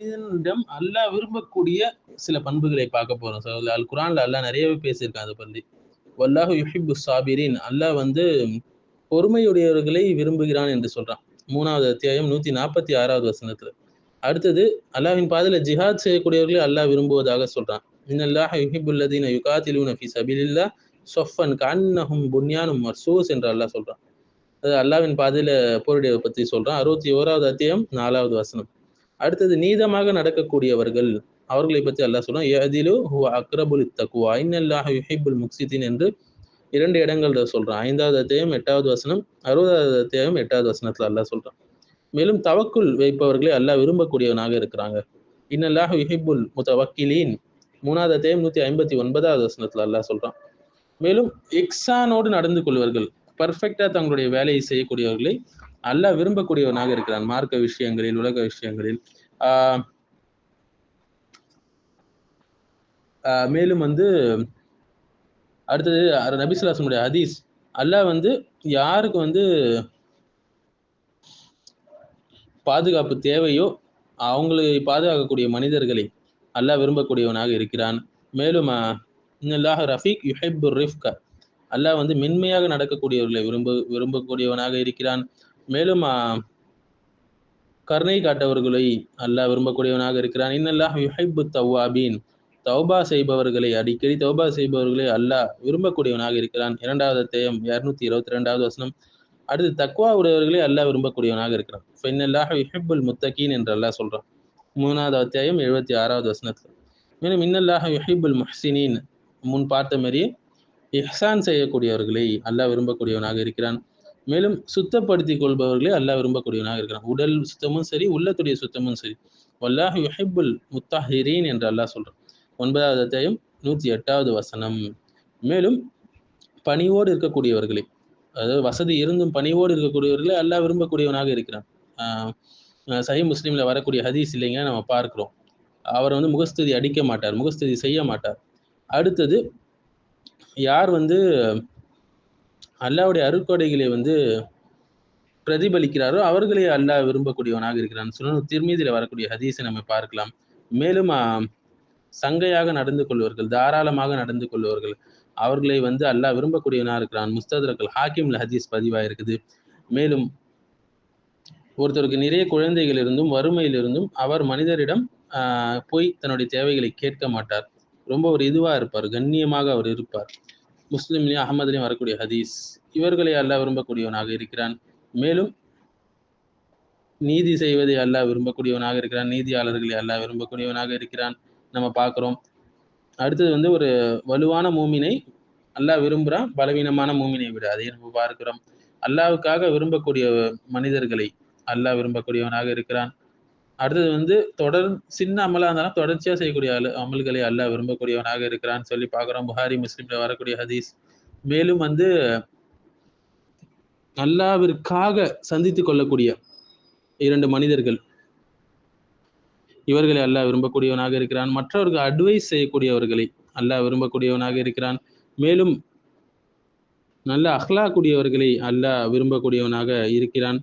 மனிதனிடம் அல்லாஹ் விரும்பக்கூடிய சில பண்புகளை பார்க்க போறோம். சார் அல் குரான்ல அல்லாஹ் நிறையவே பேசியிருக்கான் அதை பற்றி வல்லாஹு யுஹிபு சாபிரின் அல்லாஹ் வந்து பொறுமையுடையவர்களை விரும்புகிறான் என்று சொல்றான். மூணாவது அத்தியாயம் நூத்தி நாற்பத்தி ஆறாவது வசனத்துல. அடுத்தது அல்லாஹ்வின் பாதையில ஜிஹாத் செய்யக்கூடியவர்களை அல்லாஹ் விரும்புவதாக சொல்றான். இன்னல்லாஹ் யுஹிபுல்லதீன யுகாத்திலூன ஃபி சபிலில்லா சொஃபன் கண்ணஹும் புன்யானும் மர்சூஸ் என்று அல்லாஹ் சொல்றான். அது அல்லாவின் பாதையில போரிடையை பத்தி சொல்றான். அறுபத்தி ஓராவது அத்தியாயம் நாலாவது வசனம். அடுத்தது நீதமாக நடக்கக்கூடியவர்கள் அவர்களை பற்றி அல்லாஹ் சொல்றான் யதிலு ஹுவ அக்ரபுல் தக்குவா இன்னல்லாஹ் யுஹிப்புல் முக்சிதின் என்று இரண்டு இடங்கள்ல சொல்றான். ஐந்தாவது அத்தியாயம் எட்டாவது வசனம் அறுபதாவது அத்தியாயம் எட்டாவது வசனத்துல அல்லாஹ் சொல்றான். மேலும் தவக்குள் வைப்பவர்களை அல்லாஹ் விரும்பக்கூடியவனாக இருக்கிறாங்க. இன்னல்லாஹ் யுஹிபுல் முத்தவக்கிலீன் மூணாவது அத்தியாயம் நூத்தி ஐம்பத்தி ஒன்பதாவது வசனத்துல அல்லாஹ் சொல்றான். மேலும் எக்ஸானோடு நடந்து கொள்வர்கள் பர்ஃபெக்டா தங்களுடைய வேலையை செய்யக்கூடியவர்களை அல்ல விரும்பக்கூடியவனாக இருக்கிறான். மார்க்க விஷயங்களில் உலக விஷயங்களில். மேலும் வந்து அடுத்தது நபிசுல்லாசனுடைய ஹதீஸ். அல்லாஹ் வந்து யாருக்கு வந்து பாதுகாப்பு தேவையோ அவங்களை பாதுகாக்கக்கூடிய மனிதர்களை அல்லாஹ் விரும்பக்கூடியவனாக இருக்கிறான். மேலும் இன்னல்லாஹ் ரஃபீக் யுஹிப்பு ரிஃப்க. அல்லாஹ் வந்து மென்மையாக நடக்கக்கூடியவர்களை விரும்ப விரும்பக்கூடியவனாக இருக்கிறான். மேலும் கருணை காட்டவர்களை அல்லாஹ் விரும்பக்கூடியவனாக இருக்கிறான். இன்னல்லாஹ் யுஹைபு தவ்வாபீன் தௌபா செய்பவர்களை அடிக்கடி தௌபா செய்பவர்களை அல்லாஹ் விரும்பக்கூடியவனாக இருக்கிறான். இரண்டாவது தேயம் இருநூத்தி இருபத்தி ரெண்டாவது வசனம். அடுத்து தக்வா உடையவர்களை அல்லாஹ் விரும்பக்கூடியவனாக இருக்கிறான். ஃபைனல்லாஹ் யுஹிப்புல் முத்தகீன் என்று அல்லாஹ் சொல்றான். மூணாவது அத்தியாயம் எழுபத்தி ஆறாவது வசனத்தில். மேலும் இன்னல்லாஹ் யுஹிப்புல் முஹ்சினின். முன் பார்த்த மாதிரியே இஹ்சான் செய்யக்கூடியவர்களை அல்லாஹ் விரும்பக்கூடியவனாக இருக்கிறான். மேலும் சுத்தப்படுத்தி கொள்பவர்களே அல்லாஹ் விரும்பக்கூடியவனாக இருக்கிறான். உடல் சுத்தமும் சரி உள்ளத்துடைய சுத்தமும் சரி. வல்லாஹ் யுஹிபுல் முத்தாஹிரீன் என்று அல்லாஹ் சொல்கிறான் ஒன்பதாவது அத்தியாயம் நூற்றி எட்டாவது வசனம். மேலும் பணிவோடு இருக்கக்கூடியவர்களே அதாவது வசதி இருந்தும் பணிவோடு இருக்கக்கூடியவர்களே அல்லாஹ் விரும்பக்கூடியவனாக இருக்கிறான். சஹி முஸ்லீமில் வரக்கூடிய ஹதீஸ் இல்லைங்க நம்ம பார்க்குறோம். அவர் வந்து முகஸ்துதி அடிக்க மாட்டார் முகஸ்துதி செய்ய மாட்டார். அடுத்தது யார் வந்து அல்லாவுடைய அருக்கொடைகளை வந்து பிரதிபலிக்கிறாரோ அவர்களை அல்லாஹ் விரும்பக்கூடியவனாக இருக்கிறான். சுனு திருமீதியில் வரக்கூடிய ஹதீஸை நம்ம பார்க்கலாம். மேலும் சங்கையாக நடந்து கொள்வர்கள் தாராளமாக நடந்து கொள்வர்கள் அவர்களை வந்து அல்லாஹ் விரும்பக்கூடியவனாக இருக்கிறான். முஸ்ததர்கள் ஹாக்கிம்ல ஹதீஸ் பதிவாக இருக்குது மேலும் ஒருத்தருக்கு நிறைய குழந்தைகள் இருந்தும் அவர் மனிதரிடம் ஆஹ் போய் தன்னுடைய தேவைகளை கேட்க மாட்டார். ரொம்ப ஒரு இதுவாக இருப்பார் கண்ணியமாக அவர் இருப்பார். முஸ்லிம்லையும் அகமதுலையும் வரக்கூடிய ஹதீஸ் இவர்களை அல்லாஹ் விரும்பக்கூடியவனாக இருக்கிறான். மேலும் நீதி செய்வதை அல்லாஹ் விரும்பக்கூடியவனாக இருக்கிறான். நீதியாளர்களை அல்லாஹ் விரும்பக்கூடியவனாக இருக்கிறான். நம்ம பார்க்குறோம். அடுத்தது வந்து ஒரு வலுவான மூமினை அல்லாஹ் விரும்புகிறான் பலவீனமான மூமினை விட அதை நம்ம பார்க்கிறோம். அல்லாவுக்காக விரும்பக்கூடிய மனிதர்களை அல்லாஹ் விரும்பக்கூடியவனாக இருக்கிறான். அடுத்தது வந்து தொடர் சின்ன அமலா இருந்தாலும் தொடர்ச்சியா செய்யக்கூடிய அமல்களை அல்ல விரும்பக்கூடியவனாக இருக்கிறான்னு சொல்லி பார்க்குறோம். புகாரி முஸ்லீம்ல வரக்கூடிய ஹதீஸ். மேலும் வந்து அல்லாவிற்காக சந்தித்து கொள்ளக்கூடிய இரண்டு மனிதர்கள். இவர்களை அல்லாஹ் விரும்பக்கூடியவனாக இருக்கிறான். மற்றவர்கள் அட்வைஸ் செய்யக்கூடியவர்களை அல்லாஹ் விரும்பக்கூடியவனாக இருக்கிறான். மேலும் நல்ல அஹ்லா கூடியவர்களை அல்லாஹ் விரும்பக்கூடியவனாக இருக்கிறான்.